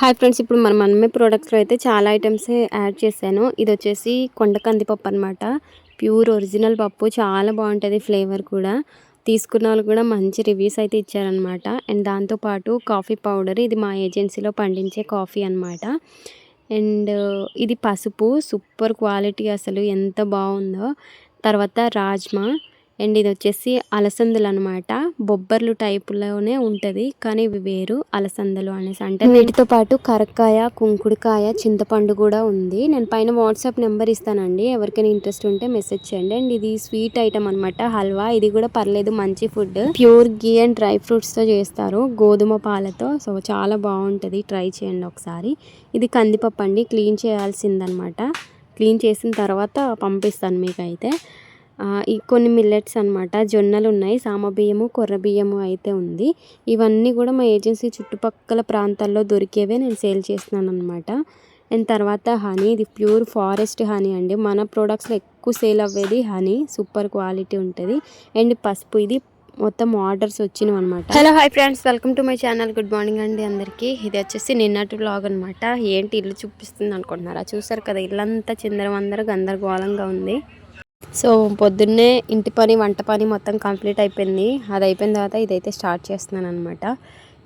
Hi friends ఇప్పుడు మనం మనమే ప్రోడక్ట్స్లో అయితే చాలా ఐటమ్స్ యాడ్ చేశాను. ఇది వచ్చేసి కొండ కందిపప్పు అనమాట ప్యూర్ ఒరిజినల్ పప్పు చాలా బాగుంటుంది ఫ్లేవర్ కూడా. తీసుకున్న వాళ్ళు కూడా మంచి రివ్యూస్ అయితే ఇచ్చారనమాట అండ్ దాంతోపాటు కాఫీ పౌడర్ ఇది మా ఏజెన్సీలో పండించే కాఫీ అనమాట అండ్ ఇది పసుపు సూపర్ క్వాలిటీ అసలు ఎంత బాగుందో. తర్వాత రాజ్మా అండ్ ఇది వచ్చేసి అలసందలు అనమాట బొబ్బర్లు టైపులోనే ఉంటుంది కానీ ఇవి వేరు అలసందలు అనేసి. అంటే వీటితో పాటు కరక్కాయ కుంకుడుకాయ చింతపండు కూడా ఉంది. నేను పైన వాట్సాప్ నెంబర్ ఇస్తానండి. ఎవరికైనా ఇంట్రెస్ట్ ఉంటే మెసేజ్ చేయండి. అండ్ ఇది స్వీట్ ఐటమ్ అనమాట హల్వా. ఇది కూడా పర్లేదు మంచి food pure ghee and dry ఫ్రూట్స్తో చేస్తారు గోధుమ పాలతో. సో చాలా బాగుంటుంది. ట్రై చేయండి ఒకసారి. ఇది కందిపప్పు అండి. క్లీన్ చేయాల్సిందనమాట క్లీన్ చేసిన తర్వాత పంపిస్తాను మీకైతే. ఈ కొన్ని మిల్లెట్స్ అనమాట జొన్నలు ఉన్నాయి సామబియ్యము కొర్ర బియ్యము అయితే ఉంది. ఇవన్నీ కూడా మా ఏజెన్సీ చుట్టుపక్కల ప్రాంతాల్లో దొరికేవే నేను సేల్ చేస్తున్నాను అనమాట అండ్ తర్వాత హనీ. ఇది ప్యూర్ ఫారెస్ట్ హనీ అండి. మన ప్రోడక్ట్స్లో ఎక్కువ సేల్ అవ్వేది హనీ. సూపర్ క్వాలిటీ ఉంటుంది. అండ్ పసుపు. ఇది మొత్తం ఆర్డర్స్ వచ్చినవి అనమాట hello hi friends. Welcome to my channel. Good morning అండి అందరికీ. ఇది వచ్చేసి నిన్నటి బ్లాగ్ అనమాట ఏంటి ఇల్లు చూపిస్తుంది అనుకుంటున్నారా? చూసారు కదా ఇల్లంతా చిందరవందర గందరగోళంగా ఉంది. సో పొద్దున్నే ఇంటి పని వంట పని మొత్తం కంప్లీట్ అయిపోయింది. అది అయిపోయిన తర్వాత ఇదైతే స్టార్ట్ చేస్తున్నాను అనమాట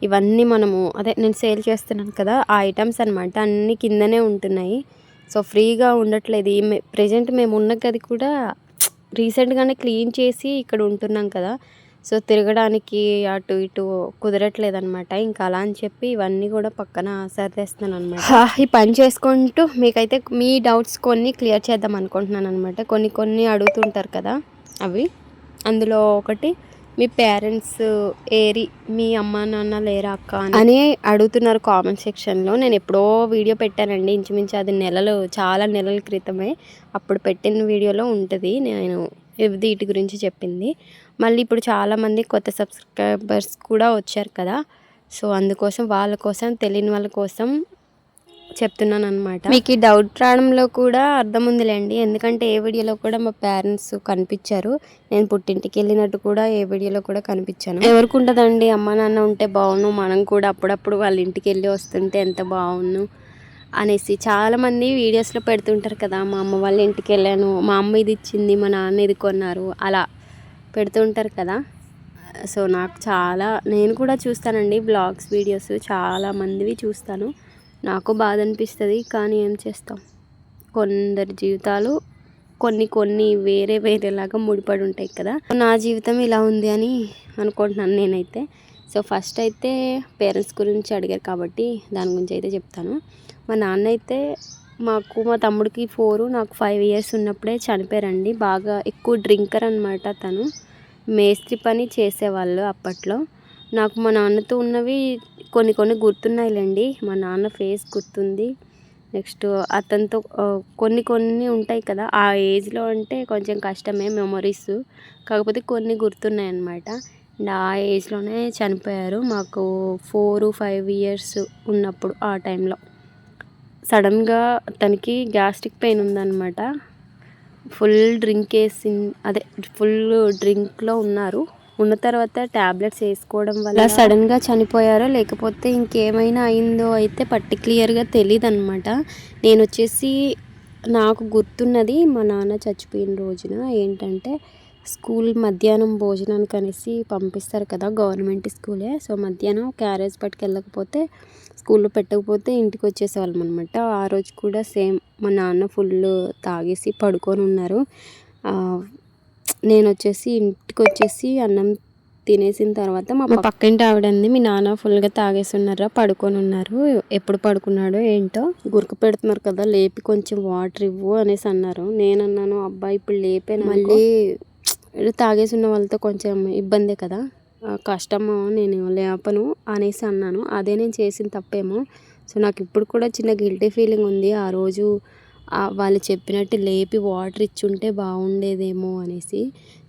ఇవన్నీ మనము అదే నేను సేల్ చేస్తున్నాను కదా ఆ ఐటమ్స్ అనమాట అన్నీ కిందనే ఉంటున్నాయి. సో ఫ్రీగా ఉండట్లేదు. ఈ ప్రజెంట్ మేము ఉన్న గది కూడా రీసెంట్గానే క్లీన్ చేసి ఇక్కడ ఉంటున్నాం కదా. సో తిరగడానికి అటు ఇటు కుదరట్లేదు అనమాట ఇంకా అలా అని చెప్పి ఇవన్నీ కూడా పక్కన సర్దేస్తున్నాను అనమాట ఈ పని చేసుకుంటూ మీకైతే మీ డౌట్స్ కొన్ని క్లియర్ చేద్దాం అనుకుంటున్నాను అనమాట కొన్ని కొన్ని అడుగుతుంటారు కదా అవి. అందులో ఒకటి మీ పేరెంట్స్ ఏరి మీ అమ్మ నాన్న లేరా అక్క అని అడుగుతున్నారు కామెంట్ సెక్షన్లో. నేను ఎప్పుడో వీడియో పెట్టానండి. ఇంచుమించు అది నెలలు చాలా నెలల క్రితమే. అప్పుడు పెట్టిన వీడియోలో ఉంటుంది. నేను వీటి గురించి చెప్పింది. మళ్ళీ ఇప్పుడు చాలామంది కొత్త సబ్స్క్రైబర్స్ కూడా వచ్చారు కదా. సో అందుకోసం వాళ్ళ కోసం తెలియని వాళ్ళ కోసం చెప్తున్నాను అనమాట మీకు ఈ డౌట్ రావడంలో కూడా అర్థం ఉందిలేండి. ఎందుకంటే ఏ వీడియోలో కూడా మా పేరెంట్స్ కనిపించారు. నేను పుట్టింటికి వెళ్ళినట్టు కూడా ఏ వీడియోలో కూడా కనిపించాను. ఎవరికి ఉంటుందండి? అమ్మ నాన్న ఉంటే బాగును మనం కూడా అప్పుడప్పుడు వాళ్ళ ఇంటికి వెళ్ళి వస్తుంటే ఎంత బాగును అనేసి చాలామంది వీడియోస్లో పెడుతుంటారు కదా. మా అమ్మ వాళ్ళ ఇంటికి వెళ్ళాను. మా అమ్మ ఇది ఇచ్చింది మా నాన్న ఇది కొన్నారు. అలా పెడుతుంటారు కదా. సో నాకు చాలా నేను కూడా చూస్తానండి బ్లాగ్స్ వీడియోస్ చాలా మందివి చూస్తాను. నాకు బాధ అనిపిస్తుంది కానీ ఏం చేస్తాం? కొందరి జీవితాలు కొన్ని కొన్ని వేరే వేరేలాగా ముడిపడి ఉంటాయి కదా. నా జీవితం ఇలా ఉంది అని అనుకుంటున్నాను నేనైతే. సో ఫస్ట్ అయితే పేరెంట్స్ గురించి అడిగారు కాబట్టి దాని గురించి అయితే చెప్తాను. మా నాన్న అయితే మాకు మా తమ్ముడికి ఫోరు నాకు ఫైవ్ ఇయర్స్ ఉన్నప్పుడే చనిపోయారండి. బాగా ఎక్కువ డ్రింకర్ అనమాట తను. మేస్త్రి పని చేసేవాళ్ళు అప్పట్లో. నాకు మా నాన్నతో ఉన్నవి కొన్ని కొన్ని గుర్తున్నాయిలేండి. మా నాన్న ఫేస్ గుర్తుంది. నెక్స్ట్ అతనితో కొన్ని కొన్ని ఉంటాయి కదా ఆ ఏజ్లో అంటే కొంచెం కష్టమే మెమొరీస్. కాకపోతే కొన్ని గుర్తున్నాయి అన్నమాట అండ్ ఆ ఏజ్లోనే చనిపోయారు. మాకు ఫోర్ ఫైవ్ ఇయర్స్ ఉన్నప్పుడు ఆ టైంలో. సడన్గా తనకి గ్యాస్ట్రిక్ పెయిన్ ఉందన్నమాట. ఫుల్ డ్రింక్ వేసి అదే ఫుల్ డ్రింక్లో ఉన్నారు. ఉన్న తర్వాత ట్యాబ్లెట్స్ వేసుకోవడం వల్ల సడన్గా చనిపోయారో లేకపోతే ఇంకేమైనా అయిందో అయితే పర్టిక్యులర్గా తెలియదు అనమాట నేను వచ్చేసి నాకు గుర్తున్నది మా నాన్న చచ్చిపోయిన రోజున ఏంటంటే స్కూల్ మధ్యాహ్నం భోజనానికి అనేసి పంపిస్తారు కదా గవర్నమెంట్ స్కూలే. సో మధ్యాహ్నం క్యారేజ్ పట్టుకెళ్ళకపోతే స్కూల్లో పెట్టకపోతే ఇంటికి వచ్చేసేవాళ్ళం అనమాట ఆ రోజు కూడా సేమ్ మా నాన్న ఫుల్ తాగేసి పడుకొని ఉన్నారు. నేను వచ్చేసి ఇంటికి వచ్చేసి అన్నం తినేసిన తర్వాత మా పక్కింటి ఆవిడంది మీ నాన్న ఫుల్గా తాగేసి ఉన్నారా? పడుకొని ఉన్నారు. ఎప్పుడు పడుకున్నాడో ఏంటో? గురక పెడుతున్నారు కదా లేపి కొంచెం వాటర్ ఇవ్వు అనేసి అన్నారు. నేను అన్నాను అబ్బాయి ఇప్పుడు లేపాను మళ్ళీ తాగేసి ఉన్న వాళ్ళతో కొంచెం ఇబ్బందే కదా. కష్టము నేను లేపను అనేసి అన్నాను. అదే నేను చేసిన తప్పేమో. సో నాకు ఇప్పుడు కూడా చిన్న గిల్టీ ఫీలింగ్ ఉంది. ఆ రోజు వాళ్ళు చెప్పినట్టు లేపి వాటర్ ఇచ్చుంటే బాగుండేదేమో అనేసి.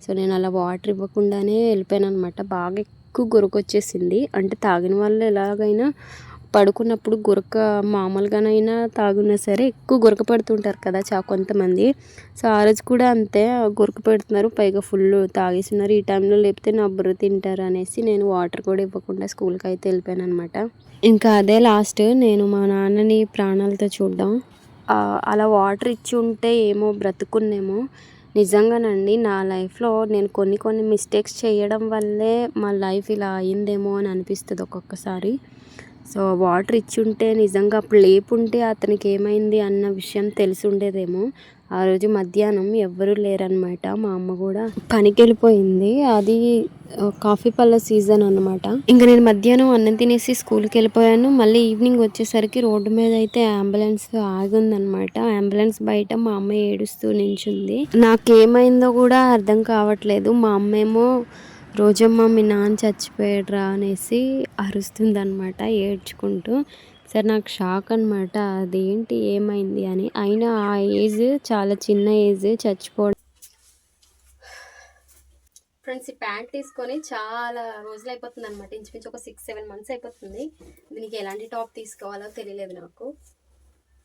సో నేను అలా వాటర్ ఇవ్వకుండానే వెళ్ళిపోయాను అనమాట బాగా ఎక్కువ గురకొచ్చేసింది. అంటే తాగిన వాళ్ళు ఎలాగైనా పడుకున్నప్పుడు గురక మామూలుగానైనా తాగున్నా సరే ఎక్కువ గురక పెడుతుంటారు కదా చా కొంతమంది. సో ఆ రోజు కూడా అంతే గురక పెడుతున్నారు. పైగా ఫుల్ తాగేస్తున్నారు. ఈ టైంలో లేపితే నా బుర్ర తింటారు అనేసి నేను వాటర్ కూడా ఇవ్వకుండా స్కూల్కి అయితే వెళ్ళిపోయాను అనమాట ఇంకా అదే లాస్ట్ నేను మా నాన్నని ప్రాణాలతో చూడడం. అలా వాటర్ ఇచ్చి ఉంటే ఏమో బ్రతుకున్నేమో. నిజంగానండి నా లైఫ్లో నేను కొన్ని కొన్ని మిస్టేక్స్ చేయడం వల్లే మా లైఫ్ ఇలా అయిందేమో అని అనిపిస్తుంది ఒక్కొక్కసారి. సో వాటర్ ఇచ్చి ఉంటే నిజంగా అప్పుడు లేపుంటే అతనికి ఏమైంది అన్న విషయం తెలిసి ఉండేదేమో ఆ రోజు మధ్యాహ్నం ఎవ్వరూ లేరనమాట మా అమ్మ కూడా. పనికి వెళ్ళిపోయింది అది కాఫీ పళ్ళ సీజన్ అనమాట ఇంకా నేను మధ్యాహ్నం అన్నం తినేసి స్కూల్కి వెళ్ళిపోయాను మళ్ళీ ఈవినింగ్ వచ్చేసరికి రోడ్డు మీద అయితే అంబులెన్స్ ఆగి అంబులెన్స్ బయట మా అమ్మ ఏడుస్తూ నించుంది. నాకేమైందో కూడా అర్థం కావట్లేదు. మా అమ్మ ఏమో రోజమ్మ మీ నాన్న చచ్చిపోయాడురా అనేసి అరుస్తుంది అనమాట ఏడ్చుకుంటూ. సరే నాకు షాక్ అనమాట అదేంటి ఏమైంది అని. అయినా ఆ ఏజ్ చాలా చిన్న ఏజ్ చచ్చిపోవడం ఫ్రెండ్స్ ఈ ప్యాంట్ తీసుకొని చాలా రోజులు అయిపోతుంది అనమాట ఇంచుమించు ఒక సిక్స్ సెవెన్ మంత్స్ అయిపోతుంది. దీనికి ఎలాంటి టాప్ తీసుకోవాలో తెలియలేదు నాకు.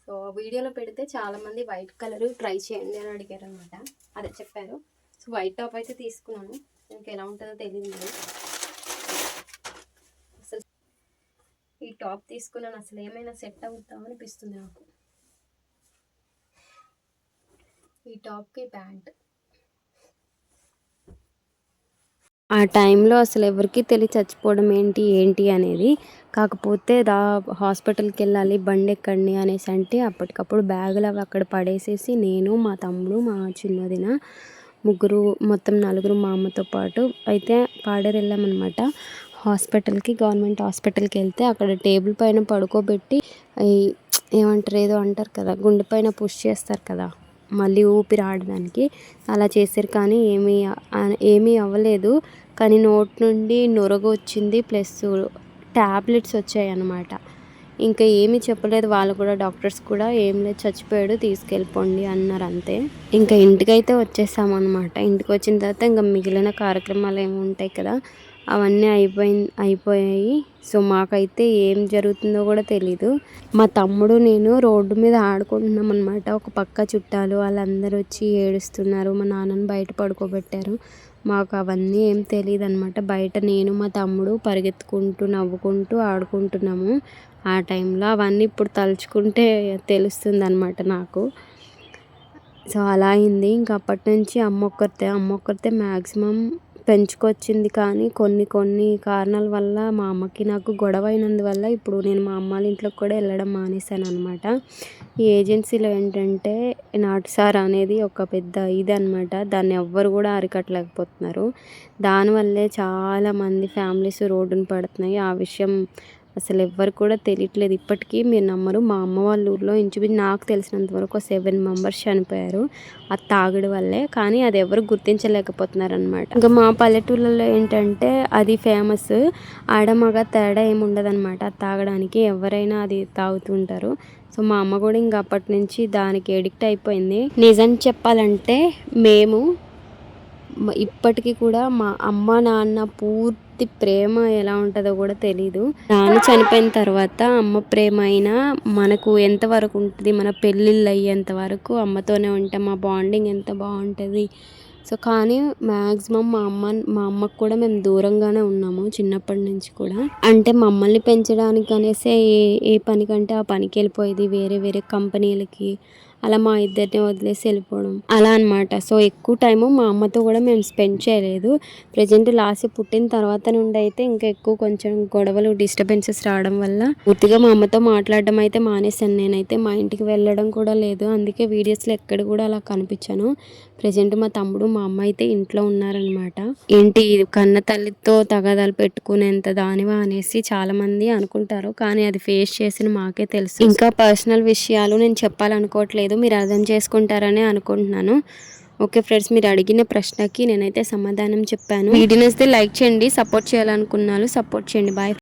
సో వీడియోలో పెడితే చాలామంది వైట్ కలర్ ట్రై చేయండి అని అడిగారు అనమాట అదే చెప్పారు. సో వైట్ టాప్ అయితే తీసుకున్నాను. ఇంకా ఎలా ఉంటుందో తెలియదు అసలు ఈ టాప్ తీసుకున్నాను అసలు ఏమైనా సెట్ అవుతాం అనిపిస్తుంది నాకు. ఈ టాప్కి ప్యాంట్. ఆ టైంలో అసలు ఎవరికి తెలియ చచ్చిపోవడం ఏంటి ఏంటి అనేది. కాకపోతే రా హాస్పిటల్కి వెళ్ళాలి బండి ఎక్కండి అనేసి అంటే అప్పటికప్పుడు బ్యాగులు అవి అక్కడ పడేసేసి నేను మా తమ్ముడు మా చిన్నదిన ముగ్గురు మొత్తం నలుగురు మా అమ్మతో పాటు. అయితే పాడేరు వెళ్ళామన్నమాట హాస్పిటల్కి గవర్నమెంట్ హాస్పిటల్కి వెళ్తే అక్కడ టేబుల్ పైన పడుకోబెట్టి ఏమంటారు ఏదో అంటారు కదా గుండె పైన పుష్ చేస్తారు కదా మళ్ళీ ఊపిరి ఆడడానికి అలా చేశారు కానీ ఏమీ ఏమీ అవ్వలేదు. కానీ నోట్ నుండి నొరగ వచ్చింది ప్లస్ ట్యాబ్లెట్స్ వచ్చాయి అన్నమాట ఇంకా ఏమీ చెప్పలేదు. వాళ్ళు కూడా డాక్టర్స్ కూడా ఏం లేదు. చచ్చిపోయాడు తీసుకెళ్ళిపోండి అన్నారు అంతే. ఇంకా ఇంటికైతే వచ్చేసామన్నమాట. ఇంటికి వచ్చిన తర్వాత ఇంకా మిగిలిన కార్యక్రమాలు ఏమి ఉంటాయి కదా అవన్నీ అయిపోయి అయిపోయాయి. సో మాకైతే ఏం జరుగుతుందో కూడా తెలీదు. మా తమ్ముడు నేను రోడ్డు మీద ఆడుకుంటున్నాం అనమాట ఒక పక్క చుట్టాలు వాళ్ళందరూ వచ్చి ఏడుస్తున్నారు. మా నాన్నని బయట పడుకోబెట్టారు. మాకు అవన్నీ ఏం తెలియదు అనమాట బయట నేను మా తమ్ముడు పరిగెత్తుకుంటూ నవ్వుకుంటూ ఆడుకుంటున్నాము ఆ టైంలో. అవన్నీ ఇప్పుడు తలుచుకుంటే తెలుస్తుంది అనమాట నాకు. సో అలా అయింది. ఇంకా అప్పటి నుంచి అమ్మ ఒక్కరితే అమ్మ ఒక్కరితే మ్యాక్సిమం పెంచుకొచ్చింది కానీ కొన్ని కొన్ని కారణాల వల్ల మా అమ్మకి నాకు గొడవ అయినందువల్ల ఇప్పుడు నేను మా అమ్మ వాళ్ళ ఇంట్లోకి కూడా వెళ్ళడం మానేశాను అనమాట ఈ ఏజెన్సీలో ఏంటంటే నాటుసార్ అనేది ఒక పెద్ద ఇది అనమాట దాన్ని ఎవ్వరు కూడా అరికట్టలేకపోతున్నారు. దానివల్లే చాలా మంది ఫ్యామిలీస్ రోడ్డున పడుతున్నాయి. ఆ విషయం అసలు ఎవ్వరు కూడా తెలియట్లేదు. ఇప్పటికీ మీరు నమ్మరు. మా అమ్మ వాళ్ళ ఊర్లో ఇంచుమించు నాకు తెలిసినంత వరకు సెవెన్ మెంబర్స్ చనిపోయారు. ఆ తాగుడు వల్లే. కానీ అది ఎవరు గుర్తించలేకపోతున్నారు అనమాట ఇంకా మా పల్లెటూళ్ళలో ఏంటంటే అది ఫేమస్ ఆడమగ తేడా ఏమి ఉండదన్నమాట. అది తాగడానికి ఎవరైనా అది తాగుతుంటారు సో మా అమ్మ కూడా ఇంకా అప్పటి నుంచి దానికి ఎడిక్ట్ అయిపోయింది. నిజం చెప్పాలంటే మేము ఇప్పటికీ కూడా మా అమ్మ నాన్న పూర్తి ప్రేమ ఎలా ఉంటుందో కూడా తెలీదు. నాన్న చనిపోయిన తర్వాత అమ్మ ప్రేమ అయినా మనకు ఎంతవరకు ఉంటుంది మన పెళ్ళిళ్ళు అయ్యేంత వరకు అమ్మతోనే ఉంటాం మా బాండింగ్ ఎంత బాగుంటుంది. సో కానీ మ్యాక్సిమం మా అమ్మ మా అమ్మకు కూడా మేము దూరంగానే ఉన్నాము చిన్నప్పటి నుంచి కూడా. అంటే మమ్మల్ని పెంచడానికి అనేసి ఏ ఏ పనికంటే ఆ పనికి వెళ్ళిపోయేది వేరే వేరే కంపెనీలకి అలా మా ఇద్దరిని వదిలేసి వెళ్ళిపోవడం. అలా అనమాట సో ఎక్కువ టైము మా అమ్మతో కూడా మేము స్పెండ్ చేయలేదు. ప్రజెంట్ లాస్ట్ పుట్టిన తర్వాత నుండి అయితే ఇంకా ఎక్కువ కొంచెం గొడవలు డిస్టర్బెన్సెస్ రావడం వల్ల పూర్తిగా మా అమ్మతో మాట్లాడడం అయితే మానేశాను. నేనైతే మా ఇంటికి వెళ్ళడం కూడా లేదు. అందుకే వీడియోస్లో ఎక్కడ కూడా అలా కనిపించాను. ప్రజెంట్ మా తమ్ముడు మా అమ్మ అయితే ఇంట్లో ఉన్నారనమాట ఏంటి కన్న తల్లితో తగాదాలు పెట్టుకునేంత దానివా అనేసి చాలా మంది అనుకుంటారు కానీ అది ఫేస్ చేసిన మాకే తెలుసు. ఇంకా పర్సనల్ విషయాలు నేను చెప్పాలనుకోవట్లేదు మీరు అర్థం చేసుకుంటారని అనుకుంటున్నాను. ఓకే ఫ్రెండ్స్ మీరు అడిగిన ప్రశ్నకి నేనైతే సమాధానం చెప్పాను. వీడియోని లైక్ చేయండి సపోర్ట్ చేయాలనుకున్నాను సపోర్ట్ చేయండి. బాయ్.